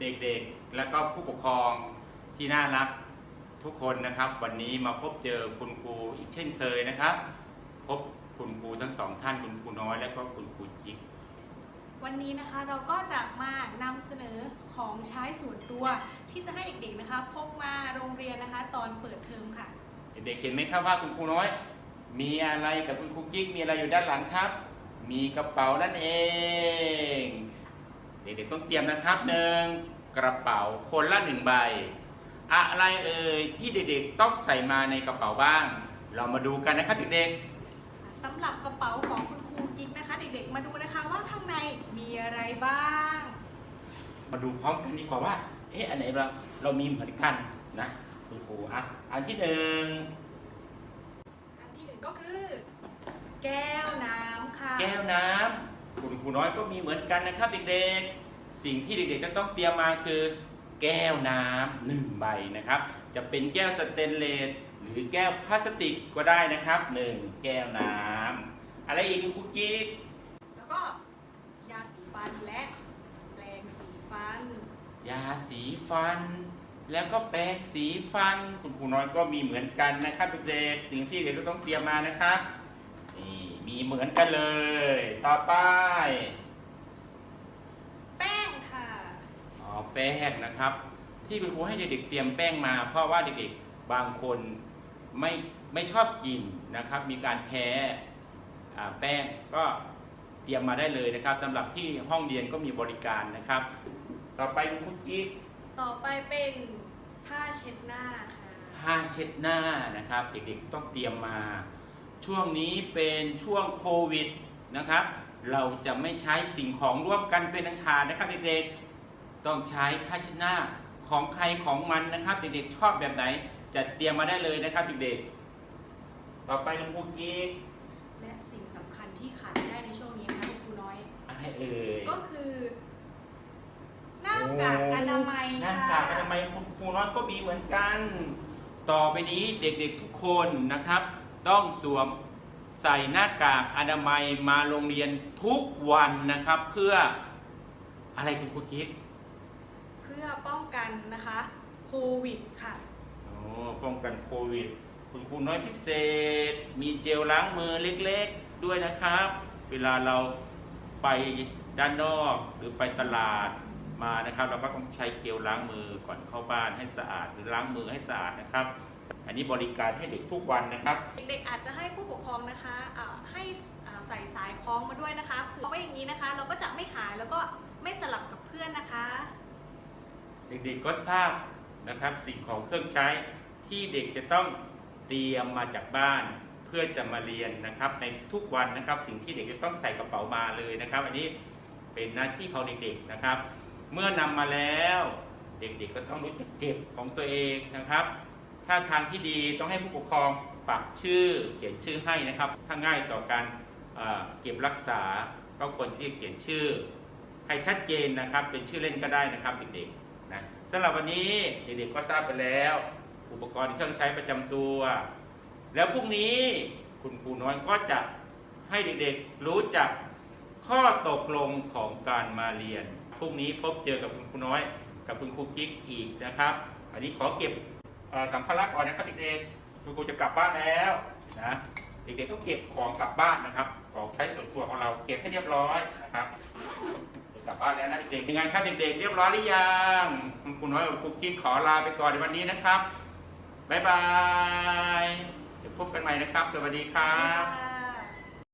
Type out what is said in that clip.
เด็กๆ และก็ผู้ปกครองที่น่ารักทุกคนนะครับ วันนี้มาพบเจอคุณครูอีกเช่นเคยนะครับ พบคุณครูทั้งสองท่านคุณครูน้อยและก็คุณครูจิ๊กวันนี้นะคะเราก็จะมานำเสนอของใช้ส่วนตัวที่จะให้เด็กๆนะคะพกมาโรงเรียนนะคะ ตอนเปิดเทอมค่ะ เด็กๆเห็นไหมครับว่าคุณครูน้อย มีอะไรกับคุณครูกิ๊กมีอะไรอยู่ด้านหลังครับ มีกระเป๋านั่นเอง เด็กๆต้องเตรียมนะครับหนึ่งกระเป๋าคนละหนึ่งใบ อะไรเอ่ยที่เด็กๆต้องใส่มาในกระเป๋าบ้าง เรามาดูกันนะครับเด็กสำหรับกระเป๋าของคุณครูกิ๊กนะคะ เด็กๆมาดูนะคะว่าข้างในมีอะไรบ้างๆมาดูพร้อมกันดีกว่าว่าเอ๊ะอันไหนเราเรามีเหมือนกันนะคุณครูอะอันที่หนึ่งอันที่หนึ่งก็คือ แก้วน้ำค่ะ แก้วน้ำ คุณครูน้อยก็มีเหมือนกันนะครับเด็กๆ สิ่งที่เด็กๆ จะต้องเตรียมมาคือ แก้วน้ำหนึ่งใบนะครับ จะเป็นแก้วสเตนเลสหรือแก้วพลาสติกก็ได้นะครับหนึ่งแก้วน้ำอะไรอีกคุณคุกกี้แล้วก็ยาสีฟันและแปรงสีฟัน ยาสีฟัน แล้วก็แปรงสีฟัน คุณครูน้อยก็มีเหมือนกันนะครับเด็กๆสิ่งที่เด็กก็ต้องเตรียมมานะครับนี่ มีเหมือนกันเลย ต่อไป แป้งค่ะ อ๋อ แป้งนะครับ ที่คุณครูให้เด็กๆเตรียมแป้งมา เพราะว่าเด็กๆ บางคนไม่ไม่ชอบกินนะครับ มีการแพ้อ่าแป้งก็เตรียมมาได้เลยนะครับสำหรับที่ห้องเรียนก็มีบริการนะครับ ต่อไปคุณคุกกี้ต่อไปเป็นผ้าเช็ดหน้าค่ะผ้าเช็ดหน้านะครับ เด็กๆต้องเตรียมมา ช่วงนี้เป็นช่วงโควิดนะครับ เราจะไม่ใช้สิ่งของร่วมกันเป็นอันขาดนะครับเด็กๆ ต้องใช้ผ้าเช็ดหน้าของใครของมันนะครับเด็กๆชอบแบบไหนจะเตรียมมาได้เลยนะครับเด็กๆ ต่อไปคุณครูกิ๊กและสิ่งสำคัญที่ขาดไม่ได้ในช่วงนี้นะคะคุณครูน้อย อะไรเอ่ย ก็คือหน้ากากอนามัยหน้าค่ะกากอนามัยคุณครูน้อยก็มีเหมือนกัน ต่อไปนี้เด็กๆทุกคนนะครับ ต้องสวมใส่หน้ากากอนามัยมาโรงเรียนทุกวันนะครับ เพื่ออะไรคุณครูคิดเพื่อป้องกันนะคะโควิดค่ะโอ้ป้องกันโควิด คุณครูน้อยพิเศษ มีเจลล้างมือเล็กๆด้วยนะครับ เวลาเราไปด้านนอกหรือไปตลาดมานะครับ เราก็ต้องใช้เจลล้างมือก่อนเข้าบ้านให้สะอาด หรือล้างมือให้สะอาดนะครับ อันนี้บริการให้เด็กทุกวันนะครับ เด็กๆอาจจะให้ผู้ปกครองนะคะอ่าให้อ่าใส่สายคล้องมาด้วยนะคะเผื่อว่าอย่างนี้นะคะ เราก็จะไม่หายแล้วก็ไม่สลับกับเพื่อนนะคะ เด็กๆก็ทราบนะครับสิ่งของเครื่องใช้ที่เด็กจะต้องเตรียมมาจากบ้าน เพื่อจะมาเรียนนะครับ ในทุกวันนะครับ สิ่งที่เด็กจะต้องใส่กระเป๋ามาเลยนะครับ อันนี้เป็นหน้าที่ของเด็กๆนะครับ เมื่อนำมาแล้ว เด็กๆก็ต้องรู้จักเก็บของตัวเองนะครับ ถ้าทางที่ดีต้องให้ผู้ปกครองปักชื่อเขียนชื่อให้นะครับ ถ้าง่ายต่อการเเก็บรักษาก็ควรที่จะเขียนชื่อ ให้ชัดเจนนะครับ เป็นชื่อเล่นก็ได้นะครับเด็กๆนะสำหรับวันนี้เด็กๆก็ทราบไปแล้ว อุปกรณ์เครื่องใช้ประจำตัว แล้วพรุ่งนี้คุณครูน้อยก็จะให้เด็กๆรู้จักข้อตกลงของการมาเรียนพรุ่งนี้พบเจอกับคุณครูน้อย กับคุณครูกิ๊กอีกนะครับ อันนี้ขอเก็บ สัมภาระก่อนนะครับเด็กๆคุณครูจะกลับบ้านแล้วนะเด็กๆต้องเก็บของกลับบ้านนะครับ ของใช้ส่วนตัวของเราเก็บให้เรียบร้อยนะครับกลับบ้านแล้วนะเด็กๆเป็นไงครับเด็กๆเรียบร้อยหรือยังคุณครูน้อยกับครูกิ๊กขอลาไปก่อนในวันนี้นะครับบ๊ายบายเดี๋ยวพบกันใหม่นะครับ สวัสดีครับ